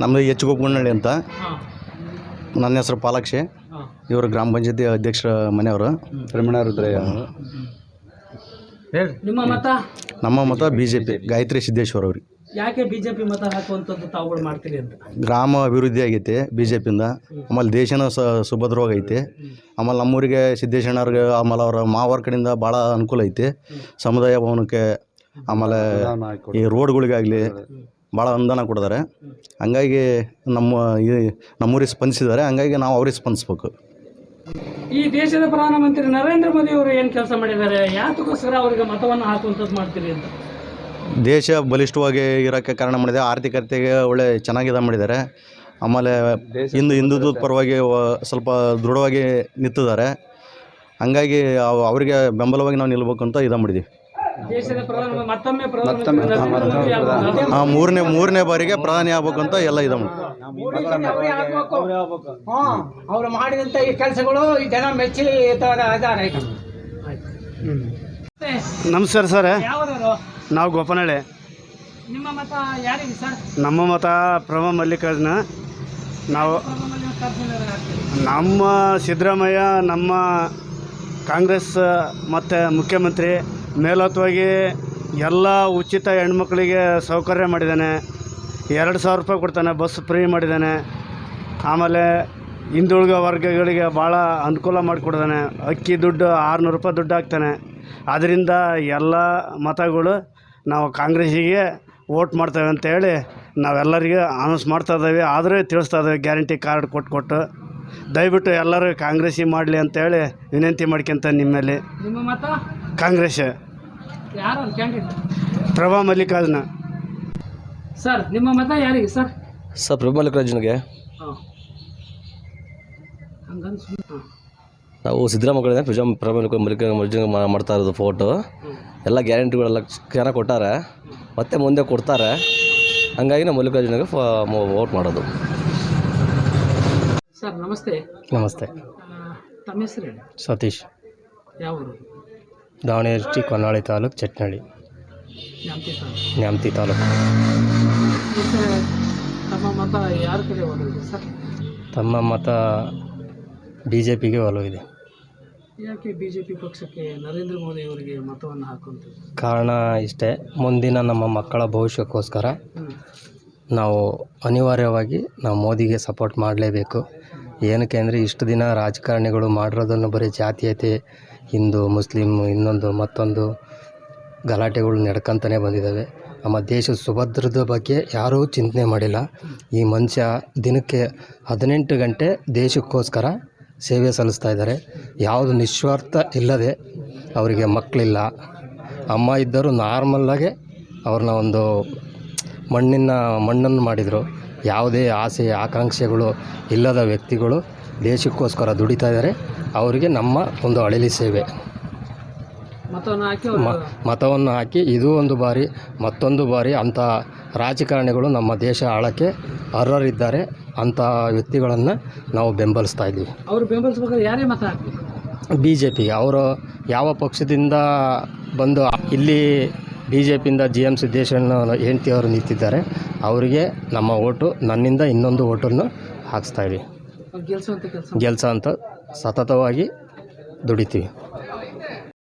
ನಮ್ಮದು ಎಚ್ ಗೋಪಗುಂಡಳ್ಳಿ ಅಂತ. ನನ್ನ ಹೆಸರು ಪಾಲಾಕ್ಷಿ. ಇವರು ಗ್ರಾಮ ಪಂಚಾಯತಿ ಅಧ್ಯಕ್ಷರ ಮನೆಯವರು. ರಮಣ ರುದ್ರಯ್ಯ ನಿಮ್ಮ ಮತ? ನಮ್ಮ ಮತ B J P Gayatri Siddeshwara ಅವ್ರಿಗೆ ಯಾಕೆ ಬಿಜೆಪಿ ಜೆ ಪಿ ಮತ ಹಾಕುವಂಥದ್ದು ತಾವುಗಳು ಮಾಡ್ತೀರಿ ಅಂತ? ಗ್ರಾಮ ಅಭಿವೃದ್ಧಿ ಆಗೈತೆ ಬಿ ಜೆ ಪಿಯಿಂದ ಆಮೇಲೆ ದೇಶನ ಸ ಸುಭದ್ರವಾಗಿ ಐತೆ. ಆಮೇಲೆ ನಮ್ಮೂರಿಗೆ ಸಿದ್ದೇಶಣ್ಣವ್ರಿಗೆ ಆಮೇಲೆ ಅವರ ಮಾವರ ಕಡೆಯಿಂದ ಭಾಳ ಅನುಕೂಲ ಐತಿ. ಸಮುದಾಯ ಭವನಕ್ಕೆ ಆಮೇಲೆ ಈ ರೋಡ್ಗಳಿಗಾಗಲಿ ಭಾಳ ಅನುದಾನ ಕೊಡಿದ್ದಾರೆ ಹಂಗಾಗಿ ನಮ್ಮ ಈ ನಮ್ಮೂರಿಗೆ ಸ್ಪಂದಿಸಿದ್ದಾರೆ. ಹಂಗಾಗಿ ನಾವು ಅವ್ರಿಗೆ ಸ್ಪಂದಿಸ್ಬೇಕು. ಈ ದೇಶದ ಪ್ರಧಾನಮಂತ್ರಿ ನರೇಂದ್ರ ಮೋದಿ ಅವರು ಏನು ಕೆಲಸ ಮಾಡಿದ್ದಾರೆ? ಯಾತಕ್ಕೋಸ್ಕರ ಅವರಿಗೆ ಮತವನ್ನು ಹಾಕುವಂಥದ್ದು ಮಾಡ್ತೀರಿ ಅಂತ? ದೇಶ ಬಲಿಷ್ಠವಾಗಿ ಇರೋಕ್ಕೆ ಕಾರಣ ಮಾಡಿದೆ. ಆರ್ಥಿಕತೆಗೆ ಒಳ್ಳೆ ಚೆನ್ನಾಗಿದೆ ಮಾಡಿದ್ದಾರೆ. ಆಮೇಲೆ ಹಿಂದೂ ಹಿಂದುತ್ವದ ಪರವಾಗಿ ಸ್ವಲ್ಪ ದೃಢವಾಗಿ ನಿಂತಿದ್ದಾರೆ. ಹಂಗಾಗಿ ಅವ್- ಅವರಿಗೆ ಬೆಂಬಲವಾಗಿ ನಾವು ನಿಲ್ಬೇಕು ಅಂತ ಇದು ಪ್ರಧಾನ ಮತ್ತೊಮ್ಮೆ ಆ ಮೂರನೇ ಮೂರನೇ ಬಾರಿಗೆ ಪ್ರಧಾನಿ ಆಗ್ಬೇಕು ಅಂತ ಎಲ್ಲ ಇದು ಅವ್ರು ಮಾಡಿದಂತ ಈ ಕೆಲಸಗಳು ಈ ಜನ ಮೆಚ್ಚಿ ನಮಸ್ಕಾರ ಸರ್. ನಾವು ಗೋಪನಹಳ್ಳಿ. ನಿಮ್ಮ ಮತ ಯಾರಿಗೆ ಸರ್? ನಮ್ಮ ಮತ ಪ್ರಭಾ ಮಲ್ಲಿಕಾರ್ಜುನ. ನಾವು. ನಮ್ಮ ಸಿದ್ದರಾಮಯ್ಯ ನಮ್ಮ ಕಾಂಗ್ರೆಸ್ ಮತ್ತು ಮುಖ್ಯಮಂತ್ರಿ ಮೇಲತ್ವಾಗಿ ಎಲ್ಲ ಉಚಿತ ಹೆಣ್ಮಕ್ಳಿಗೆ ಸೌಕರ್ಯ ಮಾಡಿದ್ದಾನೆ. ಎರಡು ಸಾವಿರ ರೂಪಾಯಿ ಕೊಡ್ತಾನೆ, ಬಸ್ ಫ್ರೀ ಮಾಡಿದ್ದಾನೆ. ಆಮೇಲೆ ಹಿಂದುಳಿದ ವರ್ಗಗಳಿಗೆ ಭಾಳ ಅನುಕೂಲ ಮಾಡಿಕೊಡ್ತಾನೆ. ಅಕ್ಕಿ ದುಡ್ಡು ಆರುನೂರು ರೂಪಾಯಿ ದುಡ್ಡು ಹಾಕ್ತಾನೆ. ಅದರಿಂದ ಎಲ್ಲ ಮತಗಳು ನಾವು ಕಾಂಗ್ರೆಸ್ಸಿಗೆ ವೋಟ್ ಮಾಡ್ತೇವೆ ಅಂತೇಳಿ ನಾವೆಲ್ಲರಿಗೂ ಅನೌನ್ಸ್ ಮಾಡ್ತಾ ಇದ್ದೇವೆ. ಆದರೆ ತಿಳಿಸ್ತಾ ಇದ್ದೇವೆ, ಗ್ಯಾರಂಟಿ ಕಾರ್ಡ್ ಕೊಟ್ಟು ಕೊಟ್ಟು. ದಯವಿಟ್ಟು ಎಲ್ಲರೂ ಕಾಂಗ್ರೆಸ್ಸಿಗೆ ಮಾಡಲಿ ಅಂತೇಳಿ ವಿನಂತಿ ಮಾಡ್ಕೊಂತ ನಿಮ್ಮಲ್ಲಿ. ನಿಮ್ಮ ಮತ? ಕಾಂಗ್ರೆಸ್. ಯಾರು ಕ್ಯಾಂಡಿಡೇಟ್ ಪ್ರಭಾ ಮಲ್ಲಿಕಾರ್ಜುನ. ಸರ್ ನಿಮ್ಮ ಮತ ಯಾರಿಗೆ ಸರ್? ಸರ್ ಪ್ರಭಾ ಮಲ್ಲಿಕಾರ್ಜುನಿಗೆ. ಹಾಂ. ಹಂಗಂದ್ ಸುಮ್ಮನೆ ಹಾಂ. ನಾವು ಸಿದ್ದರಾಮಯ್ಯ ಪ್ರಜಾ ಪ್ರಭು ಮಲ್ಲಿಕಾರ್ಜುನ ಮಾ- ಮಾಡ್ತಾ ಇರೋದು ಫೋಟೋ ಎಲ್ಲ ಗ್ಯಾರಂಟಿಗಳೆಲ್ಲ ಚೆನ್ನಾಗಿ ಕೊಟ್ಟಾರೆ. ಮತ್ತೆ ಮುಂದೆ ಕೊಡ್ತಾರೆ. ಹಂಗಾಗಿ ನಾವು ಮಲ್ಲಿಕಾರ್ಜುನಿಗೆ ವೋಟ್ ಮಾಡೋದು. ಸರ್ ನಮಸ್ತೆ. ನಮಸ್ತೆ. ಆ, ತಮ್ಮ ಹೆಸರು ಹೇಳಿ ಸತೀಶ್. ಯಾವ ಊರು ದಾವಣಗೆರೆ ಡಿಸ್ಟಿಕ್ ಹೊನ್ನಾಳಿ ತಾಲೂಕು ಚಟ್ನಳ್ಳಿ. ನ್ಯಾಮತಿ ತಾಲೂಕು. ತಮ್ಮ ಮತ ಬಿ ಜೆ ಪಿಗೆ ಒಲವಿದೆ. ಯಾಕೆ ಬಿ ಜೆ ಪಿ ಪಕ್ಷಕ್ಕೆ ನರೇಂದ್ರ ಮೋದಿ ಅವರಿಗೆ ಮತವನ್ನು ಕಾರಣ ಇಷ್ಟೇ ಮುಂದಿನ ನಮ್ಮ ಮಕ್ಕಳ ಭವಿಷ್ಯಕ್ಕೋಸ್ಕರ ನಾವು ಅನಿವಾರ್ಯವಾಗಿ ನಾವು ಮೋದಿಗೆ ಸಪೋರ್ಟ್ ಮಾಡಲೇಬೇಕು. ಏನಕ್ಕೆ ಅಂದರೆ ಇಷ್ಟು ದಿನ ರಾಜಕಾರಣಿಗಳು ಮಾಡಿರೋದನ್ನು ಬರೀ ಜಾತೀಯತೆ ಹಿಂದೂ ಮುಸ್ಲಿಮ್ ಇನ್ನೊಂದು ಮತ್ತೊಂದು ಗಲಾಟೆಗಳು ನಡ್ಕೊಂತಲೇ ಬಂದಿದ್ದಾವೆ. ನಮ್ಮ ದೇಶದ ಸುಭದ್ರದ ಬಗ್ಗೆ ಯಾರೂ ಚಿಂತನೆ ಮಾಡಿಲ್ಲ. ಈ ಮನುಷ್ಯ ದಿನಕ್ಕೆ ಹದಿನೆಂಟು ಗಂಟೆ ದೇಶಕ್ಕೋಸ್ಕರ ಸೇವೆ ಸಲ್ಲಿಸ್ತಾ ಇದ್ದಾರೆ. ಯಾವುದು ನಿಸ್ವಾರ್ಥ ಇಲ್ಲದೆ ಅವರಿಗೆ ಮಕ್ಕಳಿಲ್ಲ. ಅಮ್ಮ ಇದ್ದರೂ ನಾರ್ಮಲ್ಲಾಗೆ ಅವ್ರನ್ನ ಒಂದು ಮಣ್ಣಿನ ಮಣ್ಣನ್ನು ಮಾಡಿದರು. ಯಾವುದೇ ಆಸೆ ಆಕಾಂಕ್ಷೆಗಳು ಇಲ್ಲದ ವ್ಯಕ್ತಿಗಳು ದೇಶಕ್ಕೋಸ್ಕರ ದುಡಿತಾ ಇದ್ದಾರೆ. ಅವರಿಗೆ ನಮ್ಮ ಒಂದು ಅಳಲಿ ಸೇವೆ. ಮತವನ್ನು ಹಾಕಿ ಮ ಮತವನ್ನು ಹಾಕಿ ಇದು ಒಂದು ಬಾರಿ ಮತ್ತೊಂದು ಬಾರಿ ಅಂಥ ರಾಜಕಾರಣಿಗಳು ನಮ್ಮ ದೇಶ ಆಳಕ್ಕೆ ಅರ್ಹರಿದ್ದಾರೆ ಅಂಥ ವ್ಯಕ್ತಿಗಳನ್ನು ನಾವು ಬೆಂಬಲಿಸ್ತಾ ಇದ್ದೀವಿ. ಅವರು ಬೆಂಬಲಿಸ್ಬೇಕಾದ್ರೆ ಯಾರೇ ಮತ ಬಿ ಜೆ ಪಿಗೆ ಅವರು ಯಾವ ಪಕ್ಷದಿಂದ ಬಂದು ಇಲ್ಲಿ ಬಿ ಜೆ ಪಿಯಿಂದ ಜಿ ಎಂ ಸಿದ್ದೇಶಣ್ಣ ಹೆಂಡ್ತಿಯವರು ನಿಂತಿದ್ದಾರೆ. ಅವರಿಗೆ ನಮ್ಮ ಓಟು ನನ್ನಿಂದ ಇನ್ನೊಂದು ಓಟನ್ನು ಹಾಕ್ಸ್ತಾ ಇದ್ದೀವಿ. ಅವ್ರು ಕೆಲಸ ಗೆಲ್ಸ ಅಂತ ಸತತವಾಗಿ ದುಡಿತೀವಿ.